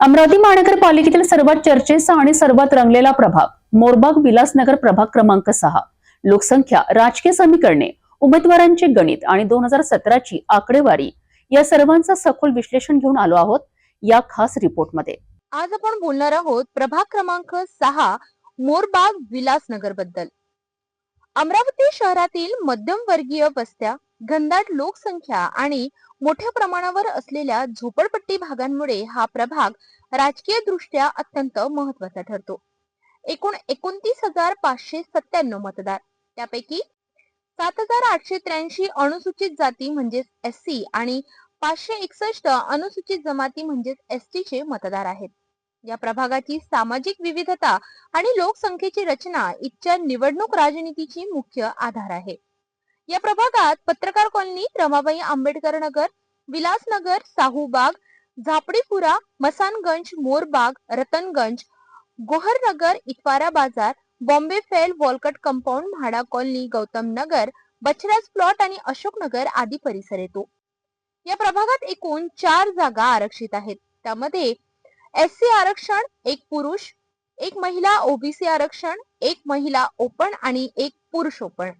अमरावती महानगरपालिकेतील सर्वात चर्चेचा आणि सर्वात रंगलेला प्रभाग मोरबाग विलासनगर प्रभाग क्रमांक सहा. लोकसंख्या राजकीय समीकरणे उमेदवारांचे गणित आणि दोन हजार सतराची आकडेवारी या सर्वांचं सखोल विश्लेषण घेऊन आलो आहोत या खास रिपोर्टमध्ये. आज आपण बोलणार आहोत प्रभाग क्रमांक सहा मोरबाग विलासनगरबद्दल. अमरावती शहरातील मध्यमवर्गीय वस्त्या घनदाट लोकसंख्या आणि मोठ्या प्रमाणावर असलेल्या झोपडपट्टी भागांमुळे हा प्रभाग राजकीय दृष्ट्या अत्यंत महत्त्वाचा ठरतो. एकूण एकोणतीस हजार पाचशे सत्त्याण्णव मतदार. त्यापैकी सात हजार आठशे त्र्याऐंशी अनुसूचित जाती म्हणजेच एस सी आणि पाचशे एकसष्ट अनुसूचित जमाती म्हणजेच एस टी चे मतदार आहेत. या प्रभागाची सामाजिक विविधता आणि लोकसंख्येची रचना इथच्या निवडणूक राजनीतीची मुख्य आधार आहे. या प्रभागात पत्रकार कॉलनी रमाबाई आंबेडकर नगर विलासनगर साहूबाग झापडीपुरा मसानगंज मोरबाग रतनगंज गोहरनगर इतवारा बाजार Bombay fail Walcott compound MHADA colony Gautam Nagar Bachhraj plot आणि अशोकनगर आदी परिसर येतो. या प्रभागात एकूण चार जागा आरक्षित आहेत. त्यामध्ये एस सी आरक्षण एक पुरुष एक महिला ओबीसी आरक्षण एक महिला ओपन आणि एक पुरुष ओपन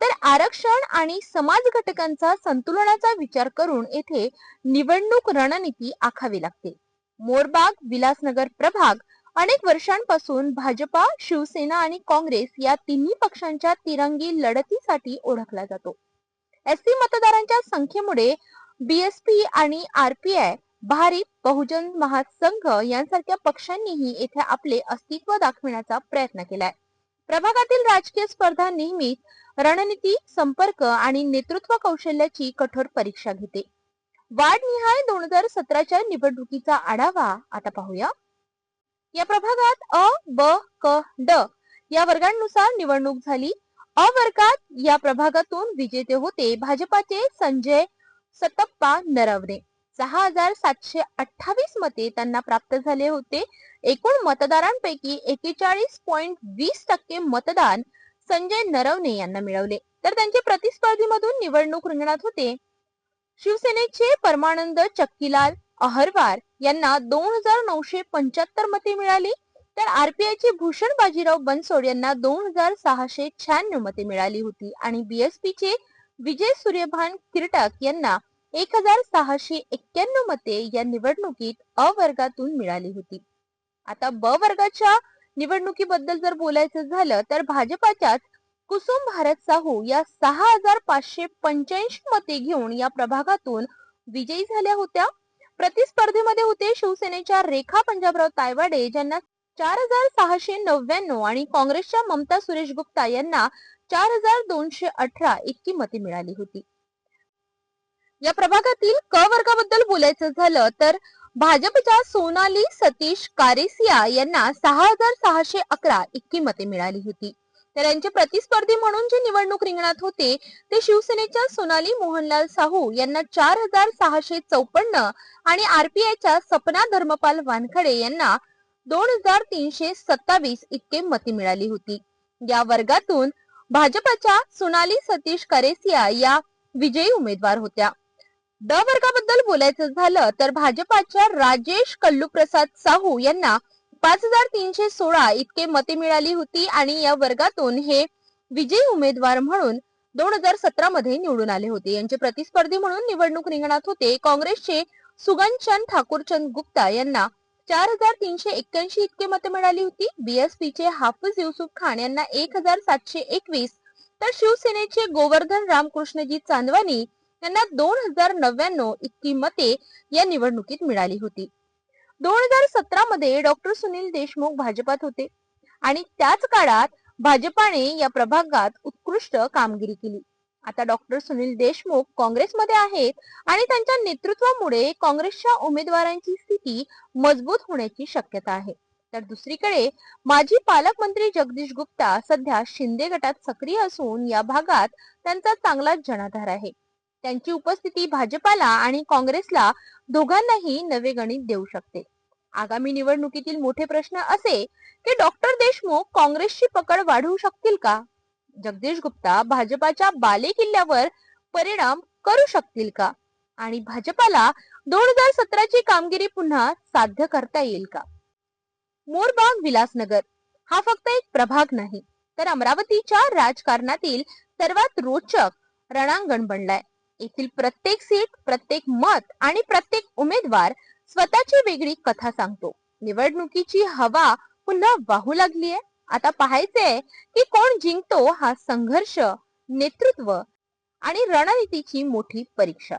तर आरक्षण आणि समाज घटकांचा संतुलनाचा विचार करून येथे निवडणूक रणनीती आखावी लागते. मोरबाग विलासनगर प्रभाग अनेक वर्षांपासून भाजपा शिवसेना आणि काँग्रेस या तिन्ही पक्षांच्या तिरंगी लढतीसाठी ओळखला जातो. एस सी मतदारांच्या संख्येमुळे बीएसपी आणि आरपीआय भारिप बहुजन महासंघ यांसारख्या पक्षांनीही येथे आपले अस्तित्व दाखविण्याचा प्रयत्न केलाय. प्रभागातील राजकीय स्पर्धा नेहमी रणनीती संपर्क आणि नेतृत्व कौशल्याची कठोर परीक्षा घेते. वार्डनिहाय दोन हजार सतराच्या निवडणुकीचा आढावा आता पाहूया. या प्रभागात अ ब क ड या वर्गांनुसार निवडणूक झाली. अ वर्गात या प्रभागातून विजेते होते भाजपाचे संजय सतप्पा नरवणे. सहा हजार सातशे अठ्ठावीस मते त्यांना प्राप्त झाले होते. एकूण मतदारांपैकी एकेचाळीस पॉइंट वीस टक्के मतदान संजय नरवणे यांना मिळवले. तर त्यांचे प्रतिस्पर्धीमधून निवडणूक रिंगणात होते. शिवसेनेचे परमानंद चक्कीलाल अहरवार यांना दोन हजार नऊशे पंच्याहत्तर मते मिळाली. तर आरपीआयचे भूषण बाजीराव बनसोड यांना दोन हजार सहाशे शहाण्णव मते मिळाली होती. आणि बीएसपीचे विजय सूर्यभान किरटक यांना एक हजार सहाशे एक्क्याण्णव मते या निवडणुकीत अ वर्गातून मिळाली होती. आता ब वर्गाच्या निवडणुकीबद्दल जर बोलायचं झालं तर भाजपाच्याच कुसुम भारत साहू या सहा हजार पाचशे पंच्याऐंशी मते घेऊन या प्रभागातून विजयी झाल्या होत्या. प्रतिस्पर्धेमध्ये होते शिवसेनेच्या रेखा पंजाबराव तायवाडे ज्यांना चार हजार सहाशे नव्याण्णव आणि काँग्रेसच्या ममता सुरेश गुप्ता यांना चार हजार दोनशे अठरा इतकी मते मिळाली होती. या प्रभागातील क वर्गाबद्दल बोलायचं झालं तर भाजपच्या सोनाली सतीश कारेसिया यांना सहा हजार सहाशे अकरा इतकी मते मिळाली होती. तर यांचे प्रतिस्पर्धी म्हणून जे निवडणूक रिंगणात होते ते शिवसेनेच्या सोनाली मोहनलाल साहू यांना चार हजार सहाशे चौपन्न आणि आरपीआयच्या सपना धर्मपाल वानखडे यांना दोन हजार तीनशे सत्तावीस इतके मते मिळाली होती. या वर्गातून भाजपच्या सोनाली सतीश करेसिया या विजयी उमेदवार होत्या. ड वर्गाबद्दल बोलायचं झालं तर भाजपाच्या राजेश कल्लूप्रसाद साहू यांना पाच हजार तीनशे सोळा इतके मते मिळाली होती आणि या वर्गातून हे विजयी उमेदवार म्हणून दोन हजार सतरा मध्ये निवडून आले होते. यांचे प्रतिस्पर्धी म्हणून निवडणूक रिंगणात होते. काँग्रेसचे सुगनचंद ठाकूरचंद गुप्ता यांना चार हजार तीनशे एक्क्याऐंशी इतके मते मिळाली होती. बीएसपीचे हाफिज युसुफ खान यांना एक हजार सातशे एकवीस तर शिवसेनेचे गोवर्धन रामकृष्णजी चांदवानी त्यांना दोन हजार नव्याण्णव इतकी मते या निवडणुकीत मिळाली होती. दोन हजार सतरा मध्ये डॉक्टर सुनील देशमुख भाजपात होते आणि त्याच काळात भाजपाने या प्रभागात उत्कृष्ट कामगिरी केली. आता डॉक्टर सुनील देशमुख काँग्रेसमध्ये आहेत आणि त्यांच्या नेतृत्वामुळे काँग्रेसच्या उमेदवारांची स्थिती मजबूत होण्याची शक्यता आहे. तर दुसरीकडे माजी पालकमंत्री जगदीश गुप्ता सध्या शिंदे गटात सक्रिय असून या भागात त्यांचा चांगलाच जनाधार आहे. त्यांची उपस्थिती भाजपाला आणि काँग्रेसला दोघांनाही नवे गणित देऊ शकते. आगामी निवडणुकीतील मोठे प्रश्न असे की डॉक्टर देशमुख काँग्रेसची पकड वाढवू शकतील का? जगदीश गुप्ता भाजपाच्या बाले किल्ल्यावर परिणाम करू शकतील का? आणि भाजपाला दोन हजार सतराची कामगिरी पुन्हा साध्य करता येईल का? मोरबाग विलासनगर. हा फक्त एक प्रभाग नाही तर अमरावतीच्या राजकारणातील सर्वात रोचक रणांगण बनलाय. येथील प्रत्येक सीट प्रत्येक मत आणि प्रत्येक उमेदवार स्वतःची वेगळी कथा सांगतो. निवडणुकीची हवा पुन्हा वाहू लागलीये. आता पाहायचंय की कोण जिंकतो हा संघर्ष नेतृत्व आणि रणनीतीची मोठी परीक्षा.